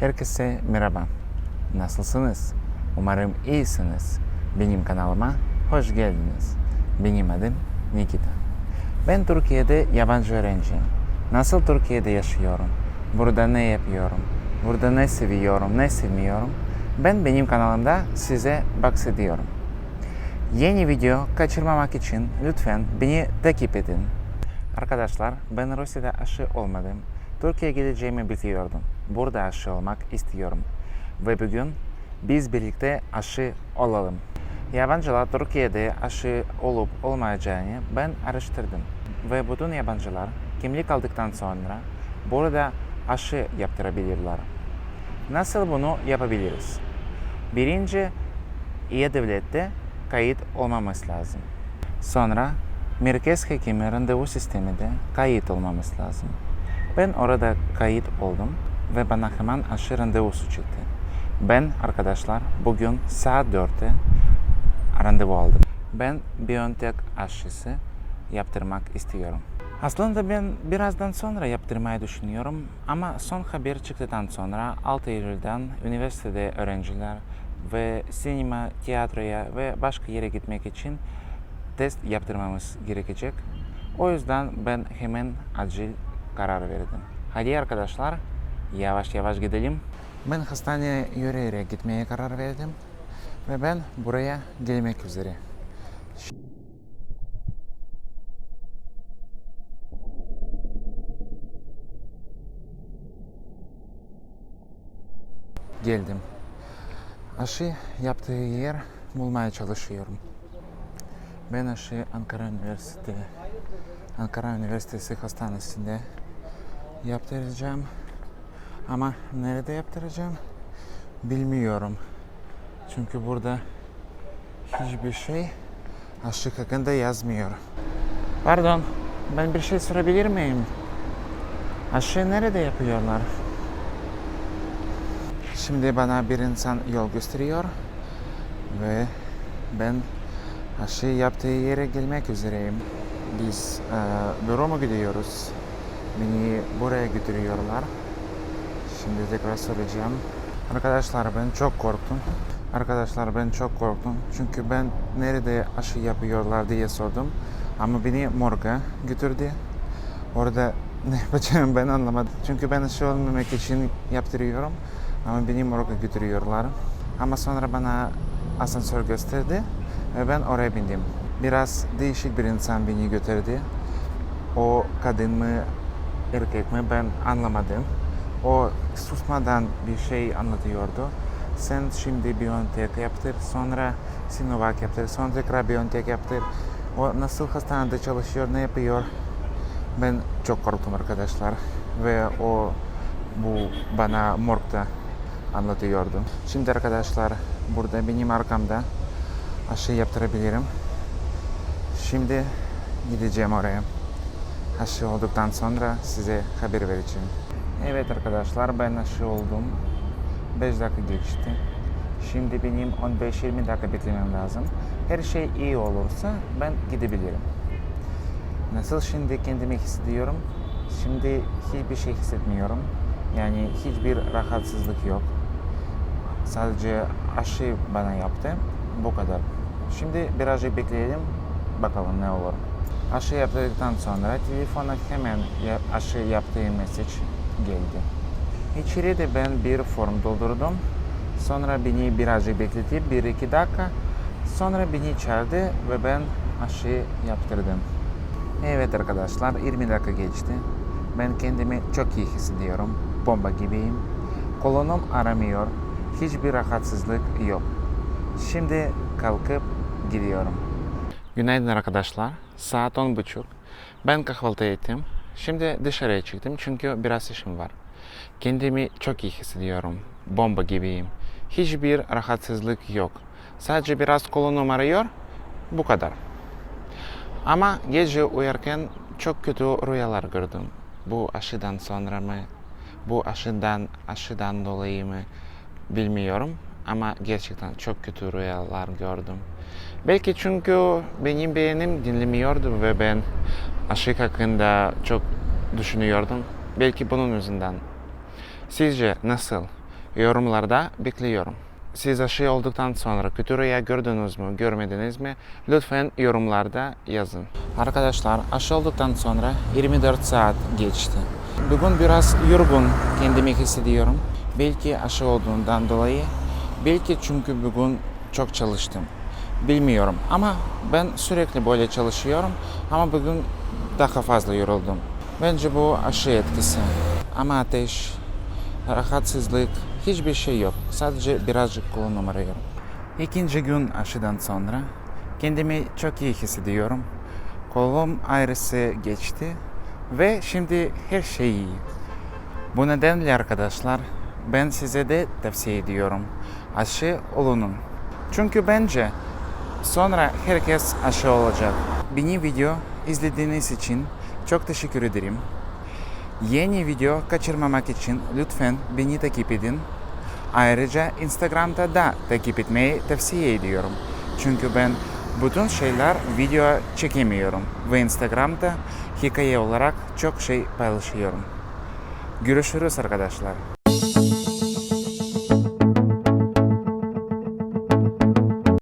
Herkese merhaba. Nasılsınız? Umarım iyisiniz. Benim kanalıma hoş geldiniz. Benim adım Nikita. Ben Türkiye'de yabancı öğrenciyim. Nasıl Türkiye'de yaşıyorum? Burada ne yapıyorum? Burada ne seviyorum, ne sevmiyorum? Ben benim kanalımda size bahsediyorum. Yeni video kaçırmamak için lütfen beni takip edin. Arkadaşlar ben Rusya'da aşı olmadım. Türkiye'ye gideceğimi biliyordum. Burada aşı olmak istiyorum. Ve bugün biz birlikte aşı olalım. Yabancılar Türkiye'de aşı olup olmayacağını ben araştırdım. Ve bütün yabancılar kimlik aldıktan sonra burada aşı yaptırabilirler. Nasıl bunu yapabiliriz? Birinci, iyi devlette kayıt olmamız lazım. Sonra merkez hekimi randevu sisteminde kayıt olmamız lazım. Ben orada kayıt oldum ve bana hemen aşı randevusu çıktı. Ben arkadaşlar bugün saat 4'te randevu aldım. Ben BioNTech aşısı yaptırmak istiyorum. Aslında ben birazdan sonra yaptırmayı düşünüyorum ama son haber çıktıktan sonra 6 Eylül'den üniversitede öğrenciler ve sinema, tiyatroya ve başka yere gitmek için test yaptırmamız gerekecek. O yüzden ben hemen acil karar verdim. Hadi arkadaşlar yavaş yavaş gidelim. Ben hastaneye yürüyerek gitmeye karar verdim ve ben buraya gelmek üzere. Geldim. Aşı yaptığı yer bulmaya çalışıyorum. Ben aşı Ankara Üniversitesi Ankara Üniversitesi Hastanesi'nde yaptıracağım. Ama nerede yaptıracağım bilmiyorum. Çünkü burada hiçbir şey aşı hakkında yazmıyor. Pardon, ben bir şey sorabilir miyim? Aşı nerede yapıyorlar? Şimdi bana bir insan yol gösteriyor ve ben aşı yaptığı yere gelmek üzereyim. Biz e, büroma gidiyoruz. Beni buraya götürüyorlar. Şimdi tekrar soracağım. Arkadaşlar ben çok korktum. Arkadaşlar ben çok korktum. Çünkü ben nerede aşı yapıyorlar diye sordum. Ama beni morga götürdü. Orada ne yapacağımı ben anlamadım. Çünkü ben aşı olmamak için yaptırıyorum. Ama beni morga götürüyorlar. Ama sonra bana asansör gösterdi ve ben oraya bindim. Biraz değişik bir insan beni götürdü. O kadın mı erkek mi ben anlamadım. O susmadan bir şey anlatıyordu. Sen şimdi Biontech yaptır, sonra Sinovac yaptır, sonra tekrar Biontech yaptır. O nasıl hastanede çalışıyor, ne yapıyor? Ben çok korktum arkadaşlar. Ve o bu bana morgda anlatıyordu. Şimdi arkadaşlar burada benim arkamda aşı yaptırabilirim. Şimdi gideceğim oraya. Aşı olduktan sonra size haber vereceğim. Evet arkadaşlar ben aşı oldum. 5 dakika geçti. Şimdi benim 15-20 dakika beklemem lazım. Her şey iyi olursa ben gidebilirim. Nasıl şimdi kendimi hissediyorum? Şimdi hiçbir şey hissetmiyorum. Yani hiçbir rahatsızlık yok. Sadece aşı bana yaptı. Bu kadar. Şimdi birazcık bekleyelim. Bakalım ne olur. Aşı yaptıktan sonra telefona hemen aşı yaptığı mesaj geldi. İçeride ben bir form doldurdum. Sonra beni birazcık bekletip bir iki dakika. Sonra beni çağırdı ve ben aşı yaptırdım. Evet arkadaşlar 20 dakika geçti. Ben kendimi çok iyi hissediyorum. Bomba gibiyim. Kolonum aramıyor. Hiçbir rahatsızlık yok. Şimdi kalkıp gidiyorum. Günaydın arkadaşlar. Saat 10.30. Ben kahvaltı ettim. Şimdi dışarıya çıktım çünkü biraz işim var. Kendimi çok iyi hissediyorum. Bomba gibiyim. Hiçbir rahatsızlık yok. Sadece biraz kolonum arıyor. Bu kadar. Ama gece uyurken çok kötü rüyalar gördüm. Bu aşıdan sonra mı? Bu aşıdan aşıdan dolayı mı? Bilmiyorum ama gerçekten çok kötü rüyalar gördüm. Belki çünkü benim beynim dinlemiyordu ve ben aşı hakkında çok düşünüyordum. Belki bunun yüzünden. Sizce nasıl? Yorumlarda bekliyorum. Siz aşı olduktan sonra kötü rüya gördünüz mü, görmediniz mi? Lütfen yorumlarda yazın. Arkadaşlar aşı olduktan sonra 24 saat geçti. Bugün biraz yorgun kendimi hissediyorum. Belki aşı olduğundan dolayı, belki çünkü bugün çok çalıştım. Bilmiyorum ama ben sürekli böyle çalışıyorum ama bugün daha fazla yoruldum. Bence bu aşı etkisi. Ama ateş, rahatsızlık, hiçbir şey yok. Sadece birazcık kolum ağrıyor. İkinci gün aşıdan sonra kendimi çok iyi hissediyorum. Kolum ağrısı geçti ve şimdi her şey iyi. Bu nedenle arkadaşlar ben size de tavsiye ediyorum. Aşı olunun. Çünkü bence sonra herkes aşı olacak. Beni video izlediğiniz için çok teşekkür ederim. Yeni video kaçırmamak için lütfen beni takip edin. Ayrıca Instagram'da da takip etmeyi tavsiye ediyorum. Çünkü ben bütün şeyler video çekemiyorum ve Instagram'da hikaye olarak çok şey paylaşıyorum. Görüşürüz arkadaşlar.